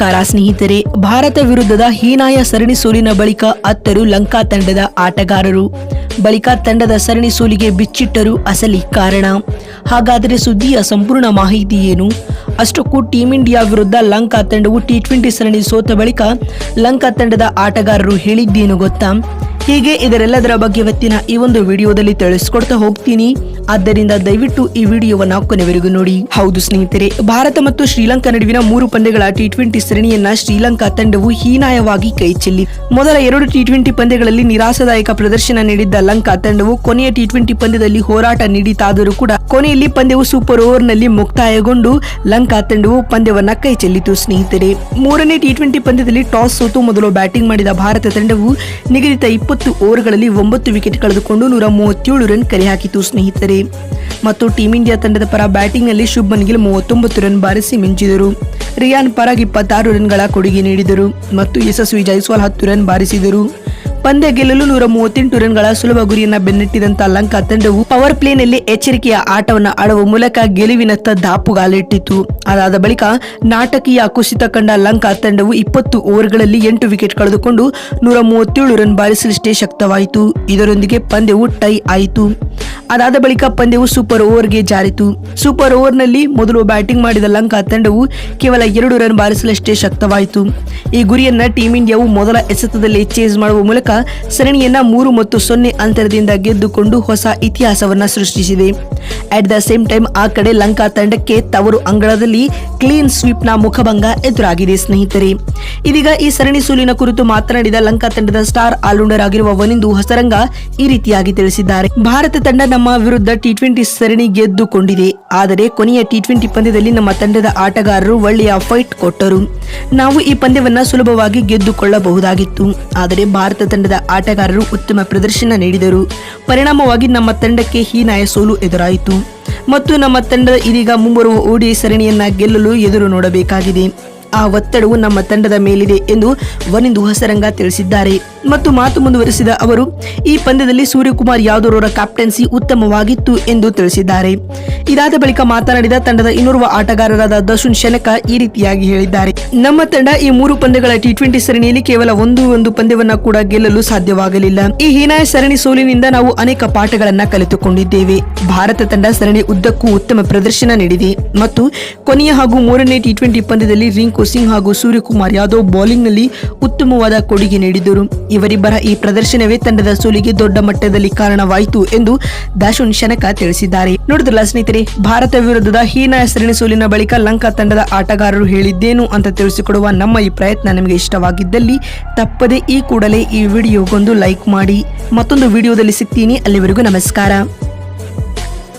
ನಮಸ್ಕಾರ ಸ್ನೇಹಿತರೆ, ಭಾರತ ವಿರುದ್ಧದ ಹೀನಾಯ ಸರಣಿ ಸೋಲಿನ ಬಳಿಕ ಅತ್ತರು ಲಂಕಾ ತಂಡದ ಆಟಗಾರರು. ಬಳಿಕ ತಂಡದ ಸರಣಿ ಸೋಲಿಗೆ ಬಿಚ್ಚಿಟ್ಟರು ಅಸಲಿ ಕಾರಣ. ಹಾಗಾದರೆ ಸುದ್ದಿಯ ಸಂಪೂರ್ಣ ಮಾಹಿತಿ ಏನು? ಅಷ್ಟಕ್ಕೂ ಟೀಂ ಇಂಡಿಯಾ ವಿರುದ್ಧ ಲಂಕಾ ತಂಡವು ಟಿ ಟ್ವೆಂಟಿ ಸರಣಿ ಸೋತ ಬಳಿಕ ಲಂಕಾ ತಂಡದ ಆಟಗಾರರು ಹೇಳಿದ್ದೇನು ಗೊತ್ತಾ? ಹೀಗೆ ಇದರೆಲ್ಲದರ ಬಗ್ಗೆ ಇವತ್ತಿನ ಈ ಒಂದು ವಿಡಿಯೋದಲ್ಲಿ ತಿಳಿಸ್ಕೊಡ್ತಾ ಹೋಗ್ತೀನಿ. ಆದ್ದರಿಂದ ದಯವಿಟ್ಟು ಈ ವಿಡಿಯೋವನ್ನು ಕೊನೆವರೆಗೂ ನೋಡಿ. ಹೌದು ಸ್ನೇಹಿತರೆ, ಭಾರತ ಮತ್ತು ಶ್ರೀಲಂಕಾ ನಡುವಿನ ಮೂರು ಪಂದ್ಯಗಳ ಟಿ ಟ್ವೆಂಟಿ ಸರಣಿಯನ್ನ ಶ್ರೀಲಂಕಾ ತಂಡವು ಹೀನಾಯವಾಗಿ ಕೈ ಚೆಲ್ಲಿ. ಮೊದಲ ಎರಡು ಟಿ ಟ್ವೆಂಟಿ ಪಂದ್ಯಗಳಲ್ಲಿ ನಿರಾಸದಾಯಕ ಪ್ರದರ್ಶನ ನೀಡಿದ್ದ ಲಂಕಾ ತಂಡವು ಕೊನೆಯ ಟಿ ಟ್ವೆಂಟಿ ಪಂದ್ಯದಲ್ಲಿ ಹೋರಾಟ ನೀಡಿತಾದರೂ ಕೂಡ ಕೊನೆಯಲ್ಲಿ ಪಂದ್ಯವು ಸೂಪರ್ ಓವರ್ನಲ್ಲಿ ಮುಕ್ತಾಯಗೊಂಡು ಲಂಕಾ ತಂಡವು ಪಂದ್ಯವನ್ನ ಕೈ ಚೆಲ್ಲಿತು ಸ್ನೇಹಿತರೆ. ಮೂರನೇ ಟಿ ಟ್ವೆಂಟಿ ಪಂದ್ಯದಲ್ಲಿ ಟಾಸ್ ಸೋತು ಮೊದಲು ಬ್ಯಾಟಿಂಗ್ ಮಾಡಿದ ಭಾರತ ತಂಡವು ನಿಗದಿತ ಇಪ್ಪತ್ತು ಓವರ್ಗಳಲ್ಲಿ ಒಂಬತ್ತು ವಿಕೆಟ್ ಕಳೆದುಕೊಂಡು ನೂರ ಮೂವತ್ತೇಳು ರನ್ ಕರೆ ಹಾಕಿತು ಸ್ನೇಹಿತರೆ. ಮತ್ತು ಟೀಂ ಇಂಡಿಯಾ ತಂಡದ ಪರ ಬ್ಯಾಟಿಂಗ್ನಲ್ಲಿ ಶುಭನ್ ಗಿಲ್ ಮೂವತ್ತೊಂಬತ್ತು ರನ್ ಬಾರಿಸಿ ಮಿಂಚಿದರು. ರಿಯಾನ್ ಪರಾಗ್ ಇಪ್ಪತ್ತಾರು ರನ್ಗಳ ಕೊಡುಗೆ ನೀಡಿದರು ಮತ್ತು ಯಶಸ್ವಿ ಜೈಸ್ವಾಲ್ ಹತ್ತು ರನ್ ಬಾರಿಸಿದರು. ಪಂದ್ಯ ಗೆಲ್ಲಲು ನೂರ ಮೂವತ್ತೆಂಟು ರನ್ಗಳ ಸುಲಭ ಗುರಿಯನ್ನ ಬೆನ್ನಟ್ಟಿದಂತಹ ಲಂಕಾ ತಂಡವು ಪವರ್ ಪ್ಲೇನಲ್ಲಿ ಎಚ್ಚರಿಕೆಯ ಆಟವನ್ನು ಆಡುವ ಮೂಲಕ ಗೆಲುವಿನತ್ತ ದಾಪುಗಾಲಿಟ್ಟಿತು ಅದಾದ ಬಳಿಕ ನಾಟಕೀಯ ಕುಸಿತ ಕಂಡ ಲಂಕಾ ತಂಡವು ಇಪ್ಪತ್ತು ಓವರ್ಗಳಲ್ಲಿ ಎಂಟು ವಿಕೆಟ್ ಕಳೆದುಕೊಂಡು ನೂರ ಮೂವತ್ತೇಳು ರನ್ ಬಾರಿಸಲಿಷ್ಟೇ ಶಕ್ತವಾಯಿತು. ಇದರೊಂದಿಗೆ ಪಂದ್ಯವು ಟೈ ಆಯಿತು. ಅದಾದ ಬಳಿಕ ಪಂದ್ಯವು ಸೂಪರ್ ಓವರ್ಗೆ ಜಾರಿತು. ಸೂಪರ್ ಓವರ್ನಲ್ಲಿ ಮೊದಲು ಬ್ಯಾಟಿಂಗ್ ಮಾಡಿದ ಲಂಕಾ ತಂಡವು ಕೇವಲ ಎರಡು ರನ್ ಬಾರಿಸಲಷ್ಟೇ ಶಕ್ತವಾಯಿತು. ಈ ಗುರಿಯನ್ನ ಟೀಂ ಇಂಡಿಯಾವು ಮೊದಲ ಎಸೆತದಲ್ಲಿ ಚೇಸ್ ಮಾಡುವ ಮೂಲಕ ಸರಣಿಯನ್ನ ಮೂರು ಮತ್ತು ಸೊನ್ನೆ ಅಂತರದಿಂದ ಗೆದ್ದುಕೊಂಡು ಹೊಸ ಇತಿಹಾಸವನ್ನ ಸೃಷ್ಟಿಸಿದೆ. ಅಟ್ ದ ಸೇಮ್ ಟೈಮ್ ಆ ಕಡೆ ಲಂಕಾ ತಂಡಕ್ಕೆ ತವರು ಅಂಗಳದಲ್ಲಿ ಕ್ಲೀನ್ ಸ್ವೀಪ್ನ ಮುಖಭಂಗ ಎದುರಾಗಿದೆ ಸ್ನೇಹಿತರೆ. ಇದೀಗ ಈ ಸರಣಿ ಸೋಲಿನ ಕುರಿತು ಮಾತನಾಡಿದ ಲಂಕಾ ತಂಡದ ಸ್ಟಾರ್ ಆಲ್ರೌಂಡರ್ ಆಗಿರುವ ವನಿಂದು ಹಸರಂಗ ಈ ರೀತಿಯಾಗಿ ತಿಳಿಸಿದ್ದಾರೆ. ಭಾರತ ತಂಡ ನಮ್ಮ ವಿರುದ್ಧ ಟಿ ಟ್ವೆಂಟಿ ಸರಣಿ ಗೆದ್ದುಕೊಂಡಿದೆ. ಆದರೆ ಕೊನೆಯ ಟಿ ಟ್ವೆಂಟಿ ಪಂದ್ಯದಲ್ಲಿ ನಮ್ಮ ತಂಡದ ಆಟಗಾರರು ಒಳ್ಳೆಯ ಫೈಟ್ ಕೊಟ್ಟರು. ನಾವು ಈ ಪಂದ್ಯವನ್ನು ಸುಲಭವಾಗಿ ಗೆದ್ದುಕೊಳ್ಳಬಹುದಾಗಿತ್ತು. ಆದರೆ ಭಾರತ ತಂಡದ ಆಟಗಾರರು ಉತ್ತಮ ಪ್ರದರ್ಶನ ನೀಡಿದರು. ಪರಿಣಾಮವಾಗಿ ನಮ್ಮ ತಂಡಕ್ಕೆ ಹೀನಾಯ ಸೋಲು ಎದುರಾಯಿತು. ಮತ್ತು ನಮ್ಮ ತಂಡ ಇದೀಗ ಮುಂಬರುವ ಓಡಿ ಸರಣಿಯನ್ನ ಗೆಲ್ಲಲು ಎದುರು ನೋಡಬೇಕಾಗಿದೆ. ಆ ಒತ್ತಡವು ನಮ್ಮ ತಂಡದ ಮೇಲಿದೆ ಎಂದು ವನಿಂದು ಹಸರಂಗ ತಿಳಿಸಿದ್ದಾರೆ. ಮತ್ತು ಮಾತು ಮುಂದುವರೆಸಿದ ಅವರು, ಈ ಪಂದ್ಯದಲ್ಲಿ ಸೂರ್ಯಕುಮಾರ್ ಯಾದವ್ರವರ ಕ್ಯಾಪ್ಟನ್ಸಿ ಉತ್ತಮವಾಗಿತ್ತು ಎಂದು ತಿಳಿಸಿದ್ದಾರೆ. ಇದಾದ ಬಳಿಕ ಮಾತನಾಡಿದ ತಂಡದ ಇನ್ನೋರ್ವ ಆಟಗಾರರಾದ ದಶುನ್ ಶನಕ ಈ ರೀತಿಯಾಗಿ ಹೇಳಿದ್ದಾರೆ. ನಮ್ಮ ತಂಡ ಈ ಮೂರು ಪಂದ್ಯಗಳ ಟಿ ಟ್ವೆಂಟಿ ಸರಣಿಯಲ್ಲಿ ಕೇವಲ ಒಂದು ಒಂದು ಪಂದ್ಯವನ್ನ ಕೂಡ ಗೆಲ್ಲಲು ಸಾಧ್ಯವಾಗಲಿಲ್ಲ. ಈ ಹೀನಾಯ ಸರಣಿ ಸೋಲಿನಿಂದ ನಾವು ಅನೇಕ ಪಾಠಗಳನ್ನ ಕಲಿತುಕೊಂಡಿದ್ದೇವೆ. ಭಾರತ ತಂಡ ಸರಣಿ ಉದ್ದಕ್ಕೂ ಉತ್ತಮ ಪ್ರದರ್ಶನ ನೀಡಿದೆ. ಮತ್ತು ಕೊನೆಯ ಹಾಗೂ ಮೂರನೇ ಟಿ ಟ್ವೆಂಟಿ ಪಂದ್ಯದಲ್ಲಿ ರಿಂಕು ಸಿಂಗ್ ಹಾಗೂ ಸೂರ್ಯಕುಮಾರ್ ಯಾದವ್ ಬೌಲಿಂಗ್ನಲ್ಲಿ ಉತ್ತಮವಾದ ಕೊಡುಗೆ ನೀಡಿದರು. ಇವರಿಬ್ಬರ ಈ ಪ್ರದರ್ಶನವೇ ತಂಡದ ಸೋಲಿಗೆ ದೊಡ್ಡ ಮಟ್ಟದಲ್ಲಿ ಕಾರಣವಾಯಿತು ಎಂದು ದಾಶುನ್ ಶನಕ ತಿಳಿಸಿದ್ದಾರೆ. ನೋಡಿದ್ರಲ್ಲ ಸ್ನೇಹಿತರೆ, ಭಾರತ ವಿರುದ್ಧದ ಹೀನ ಹೆಸರಿನ ಸೋಲಿನ ಬಳಿಕ ಲಂಕಾ ತಂಡದ ಆಟಗಾರರು ಹೇಳಿದ್ದೇನು ಅಂತ ತಿಳಿಸಿಕೊಡುವ ನಮ್ಮ ಈ ಪ್ರಯತ್ನ ನಿಮಗೆ ಇಷ್ಟವಾಗಿದ್ದಲ್ಲಿ ತಪ್ಪದೆ ಈ ಕೂಡಲೇ ಈ ವಿಡಿಯೋಗೊಂದು ಲೈಕ್ ಮಾಡಿ. ಮತ್ತೊಂದು ವಿಡಿಯೋದಲ್ಲಿ ಸಿಗ್ತೀನಿ. ಅಲ್ಲಿವರೆಗೂ ನಮಸ್ಕಾರ.